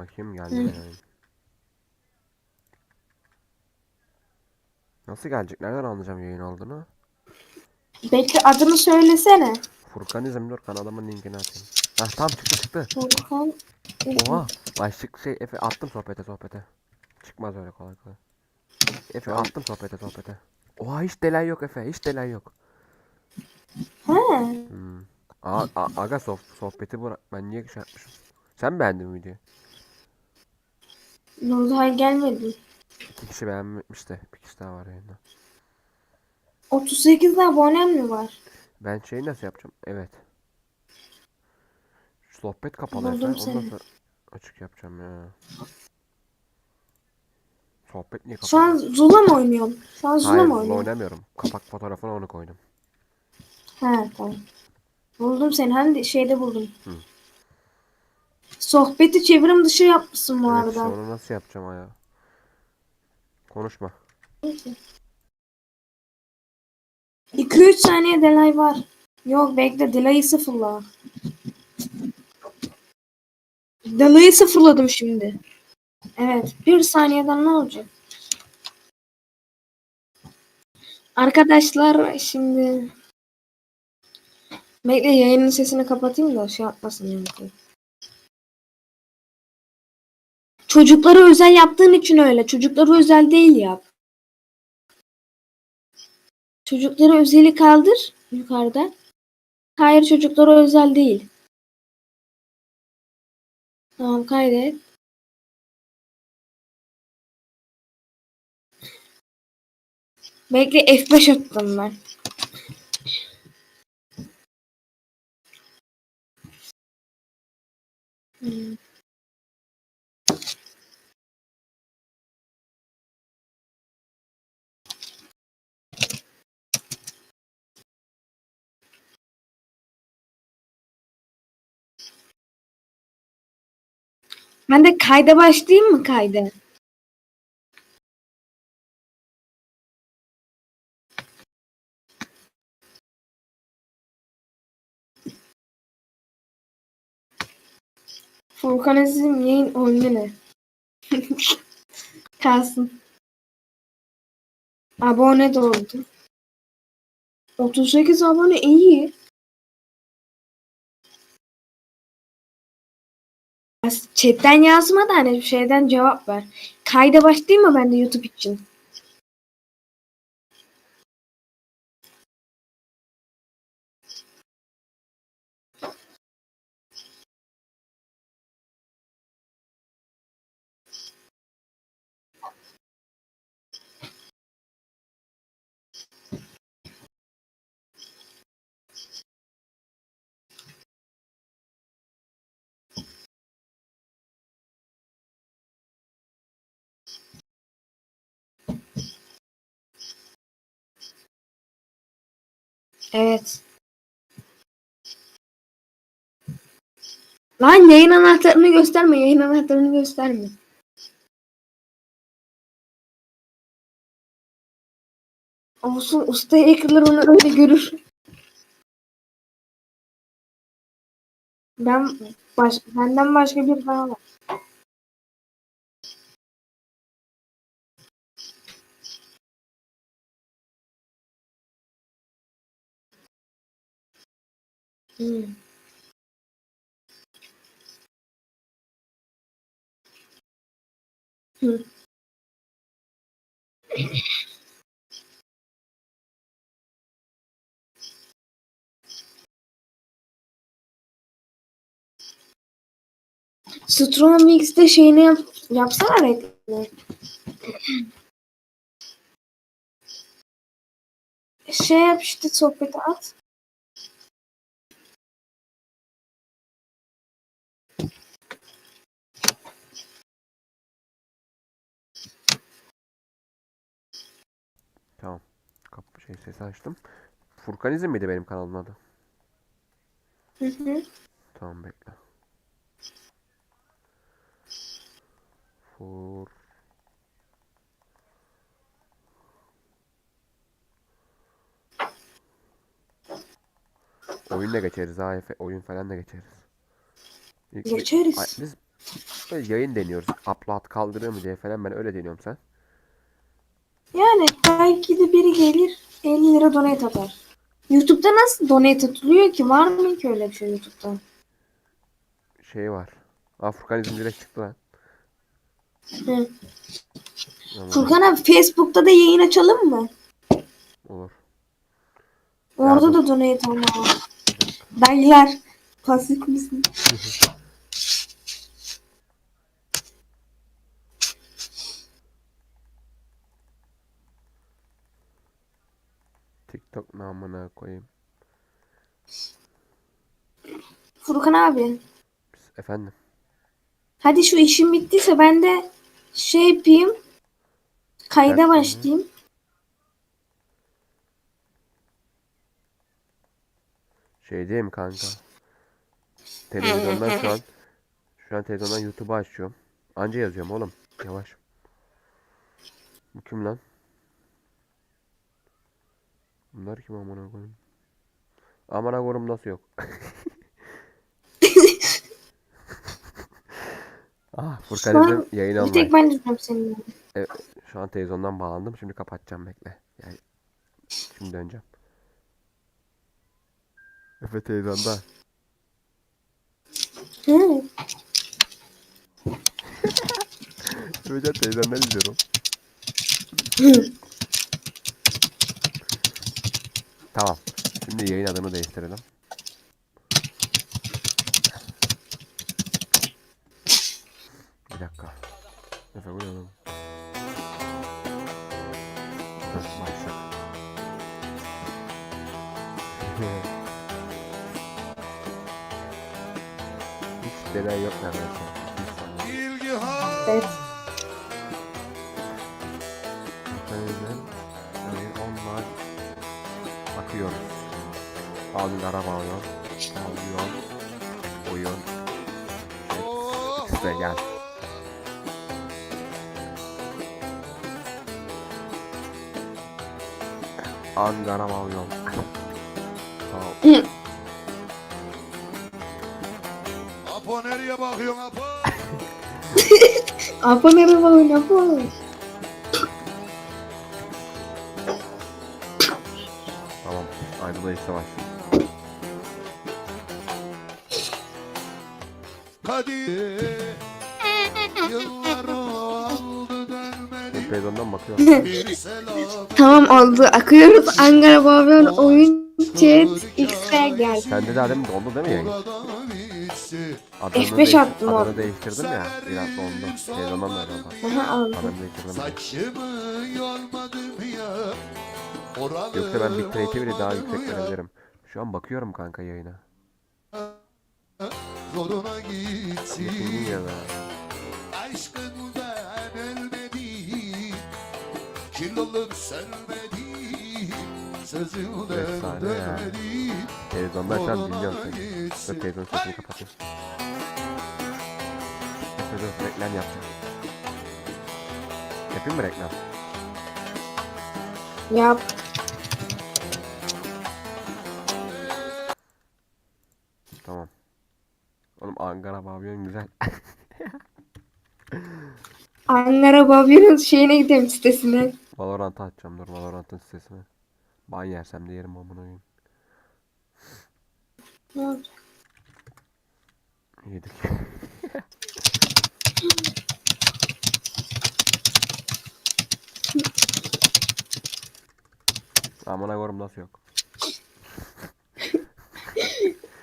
Bakayım geldi mi. Nasıl gelecek? Nereden anlayacağım yayın olduğunu? Bekle adını söylesene. Furkanizm dur kanalımın linkini atayım. Hah tam çıktı çıktı. Furkan. Oha. Başlık şey Efe attım sohbete sohbete. Çıkmaz öyle kolay kolay. Efe attım sohbete sohbete. Oha hiç delay yok Efe hiç delay yok. He. Hmm. A, a- aga soh sohbeti bırak. Ben niye şey yapmışım? Sen beğendin mi videoyu? Ne oldu hayır gelmedi. İki kişi beğenmiş de bir kişi daha var yayında. 38 abonem mi var? Ben şeyi nasıl yapacağım? Evet. Sohbet kapalı Buldum. Ondan seni. sonra açık yapacağım ya. Sohbet niye kapalı? Şu an Zula mı oynuyorsun? Şu an Zula Hayır, mı Zula oynuyorsun? oynamıyorum. Kapak fotoğrafına onu koydum. He tamam. Buldum seni. Hani şeyde buldum. Hı. Sohbeti çevrim dışı yapmışsın bu Evet, arada. onu nasıl yapacağım aya? Konuşma. 2-3 saniye delay var. Yok bekle delay'ı sıfırla. Delay'ı sıfırladım şimdi. Evet. Bir saniyeden ne olacak? Arkadaşlar şimdi Bekle yayının sesini kapatayım da şey yapmasın yani. Çocuklara özel yaptığın için öyle. Çocuklara özel değil yap. Çocuklara özeli kaldır yukarıda. Hayır çocuklara özel değil. Tamam kaydet. Bekle F5 attım ben. Hmm. Ben de kayda başlayayım mı kayda? Furkan Aziz'in yayın oyunu ne? Kalsın. Abone de oldu. 38 abone iyi. Chatten yazma da hani şeyden cevap ver. Kayda başlayayım mı ben de YouTube için? Evet. Lan yayın anahtarını gösterme. Yayın anahtarını gösterme. Olsun usta hackerlar onu öyle görür. Ben baş, benden başka bir daha var. Hmm. Hı. Strong Mix'te şeyini yap, yapsana reklamı. Şey yap işte sohbeti at. Tamam. Kapı şey sesi açtım. Furkanizm miydi benim kanalımın adı? Hı hı. Tamam bekle. Fur. Oyun da geçeriz ha Efe. Oyun falan da geçeriz. Geçeriz. Ay, biz Böyle yayın deniyoruz. Upload kaldırıyor mu diye falan ben öyle deniyorum sen. Yani belki de biri gelir 50 lira donate atar. YouTube'da nasıl donate atılıyor ki? Var mı ki öyle bir şey YouTube'da? Şey var. İzmir direkt çıktı lan. Hı. Tamam, Furkan abi Facebook'ta da yayın açalım mı? Olur. Orada Yardım. da donate var. Dayılar. Pasif misin? TikTok namına koyayım. Furkan abi. Efendim. Hadi şu işim bittiyse ben de şey yapayım. Kayda Dersin başlayayım. Şey değil mi kanka? Televizyondan şu an şu an televizyondan YouTube'u açıyorum. Anca yazıyorum oğlum. Yavaş. Bu kim lan? Bunlar kim amına koyayım? Amına koyayım nasıl yok? ah Furkan İzlem yayın Bir tek ben izliyorum seninle. Şu an televizyondan bağlandım. Şimdi kapatacağım bekle. Yani şimdi döneceğim. Efe televizyonda. Hı. Efecan televizyondan izliyorum. Tamam. Şimdi yayın adını değiştirelim. Bir dakika. Efe oğlum? Dur, başla. Hiç deney yok neredeyse. Evet. Alın araba alıyor. Alıyor. Oyun. Chat. İşte gel. Ankara alıyor. Tamam. Apo nereye bakıyorsun Apo? Apa merhaba apa? Tamam. Ayrılayış savaş. Bir selam Tamam oldu. Akıyoruz. Ankara Babyon oyun chat X'e gel. Sende de adem doldu değil mi yayın? Adını, F5 değiş- attım o. adını değiştirdim ya. Biraz doldu. Öyle oldu. Aha aldım. Adını değiştirdim. Oralı Yoksa ben bir creative'i daha yüksek verebilirim. Şu an bakıyorum kanka yayına. Zoruna gitsin Yapayım Olup sönmedi Sözümden Efsane ya. dönmedi Televizyondan şu an gitsin. Dur televizyon sesini. Dur dur reklam yapacağım. Yapayım mı reklam? Yap. Tamam. Oğlum Ankara Pavyon güzel. Ankara Babyon'un şeyine gidelim sitesine. Valorant'ı açacağım dur Valorant'ın sitesine. Ban yersem de yerim amına koyayım. Ne oldu? Yedik. Amına koyayım nasıl yok?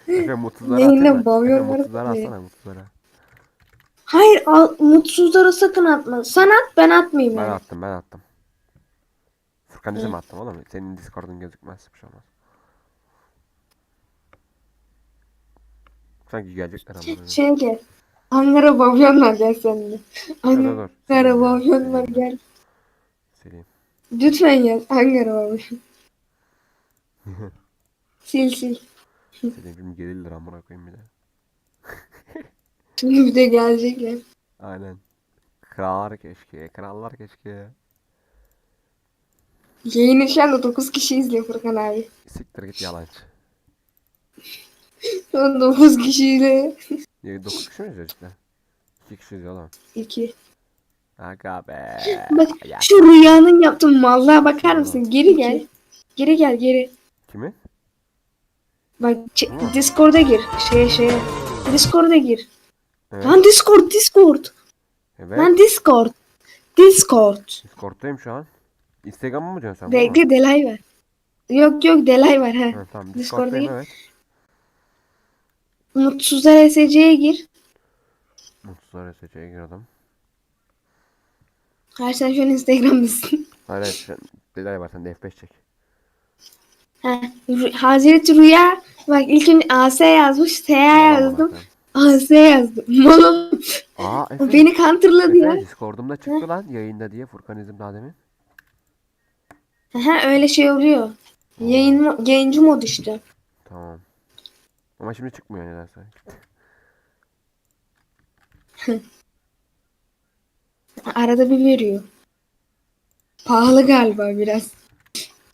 Efe mutsuzlara Yayında atsana. Efe var mutsuzlara atsana mutsuzlara. Hayır al, mutsuzlara sakın atma. Sen at ben atmayayım Ben yani. attım ben attım. Furkan izim attım oğlum. Senin Discord'un gözükmez bir şey olmaz. Sanki gelecekler ama. gel. Ankara Babyon var gel seninle. Ankara Babyon var gel. Sileyim. Lütfen yaz. Ankara Babyon. sil sil. Sileyim. Gelirler amına koyayım bir de. Şimdi bir de gelecekler. Aynen. Krallar keşke. Krallar keşke. Yayını şu anda 9 kişi izliyor Furkan abi. Siktir git yalancı. Şu an 9 kişiyle. Ya 9 kişi mi izliyor işte? İki kişiyiz oğlum. İki. Aga be. Bak Ya, şu rüyanın yaptığım mallığa bakar mısın? Geri gel. Geri gel geri. Kimi? Bak Discord'a gir. Şeye şeye. Discord'a gir. Evet. Lan Discord Discord. Evet. Lan Discord. Discord. Discord'dayım şu an. Instagram'ı mı diyorsun? Bekle delay var. Yok yok delay var ha. Ha, tamam Discord'dayım. Discord'dayım evet. Mutsuzlar SC'ye gir. Mutsuzlar SC'ye girdim. Hayır sen şu an Instagram'dasın. Hayır hayır delay var sen de F5 çek. ha. Hazreti Rüya. Bak ilk önce AS yazmış. S yazdım. AS yazdım. Malum. Aa Efe. Beni counterladı ya. Efe Discord'umda çıktı lan yayında diye Furkanizm daha demin. Aha öyle şey oluyor. Yayın mo- yayıncı mod işte. Tamam. Ama şimdi çıkmıyor nedense. Arada bir veriyor. Pahalı galiba biraz.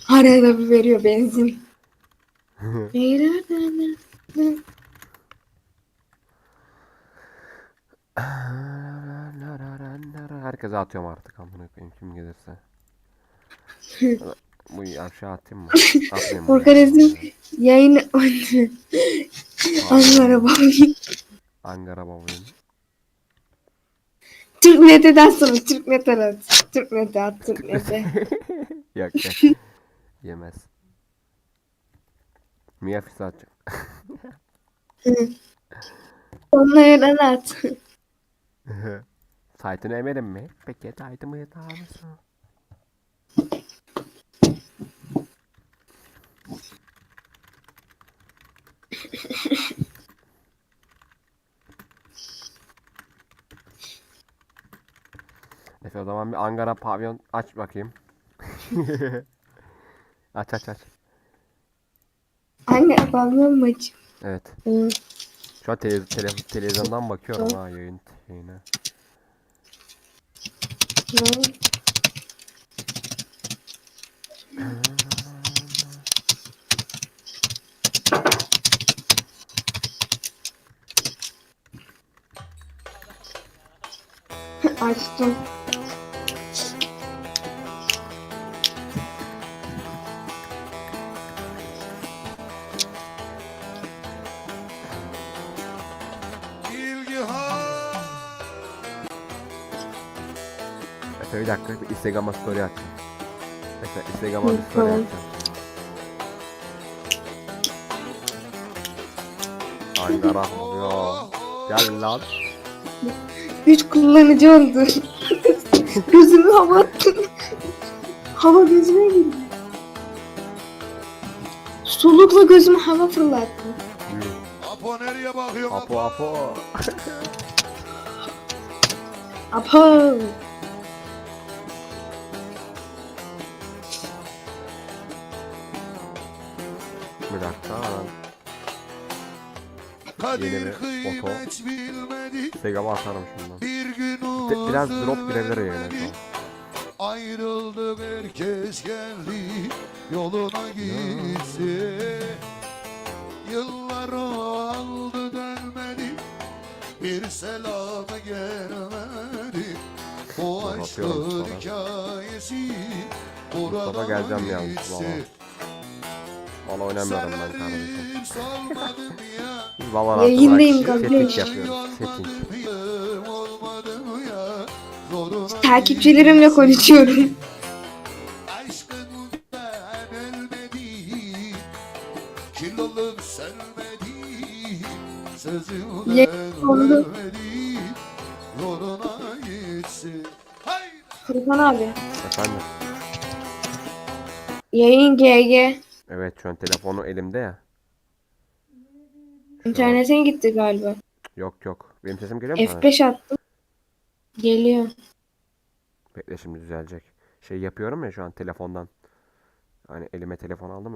Arada bir veriyor benzin. Herkese atıyorum artık amına koyayım kim gelirse. Bu aşağı atayım mı? Atmayayım mı? Organizm yayını Ankara Bobby. Ankara babayım. Türk Net'den sonra Türk Net'e at. Türk Net'e at. Türk Net'e. Yok yok. Yemez. Mia Fisa atacağım. Onlardan at. Site'ını emerim mi? Peki site'ımı yeter misin? Efe o zaman bir Ankara pavyon aç bakayım. aç aç aç. Hangi pavyon maçı? Evet. Hı. Şu an tele- tele- televizyondan bakıyorum ha yayın. Hı. Açtım. Efe bir dakika bir Instagram'a story atacağım. Efe Instagram'a bir story atacağım. Ankara pavyon. Gel lan. Üç kullanıcı oldu. Gözümü hava attım. Hava gözüme girdi. Solukla gözümü hava fırlattım. Apo nereye bakıyor Apo apo. Apo. Kadir bir foto. Instagram'a atarım şundan. Bir gün Biraz drop girebilir yayına şu özlemedi. an. Ayrıldık herkes geldi Yoluna gitse Yıllar aldı dönmedi Bir selamı gelmedi Bu aşkın hikayesi Buradan geleceğim yalnız gitse. Valla oynamıyorum ben kardeşim. Biz Valorant'ı Yayındayım. Setting. Setting. Takipçilerimle konuşuyorum. Haydi Furkan abi. Efendim. Yayın GG. Evet şu an telefonu elimde ya. İnternete gitti galiba. Yok yok. Benim sesim geliyor mu sana? F5 attım. Geliyor. Bekle şimdi düzelecek. Şey yapıyorum ya şu an telefondan. Hani elime telefon aldım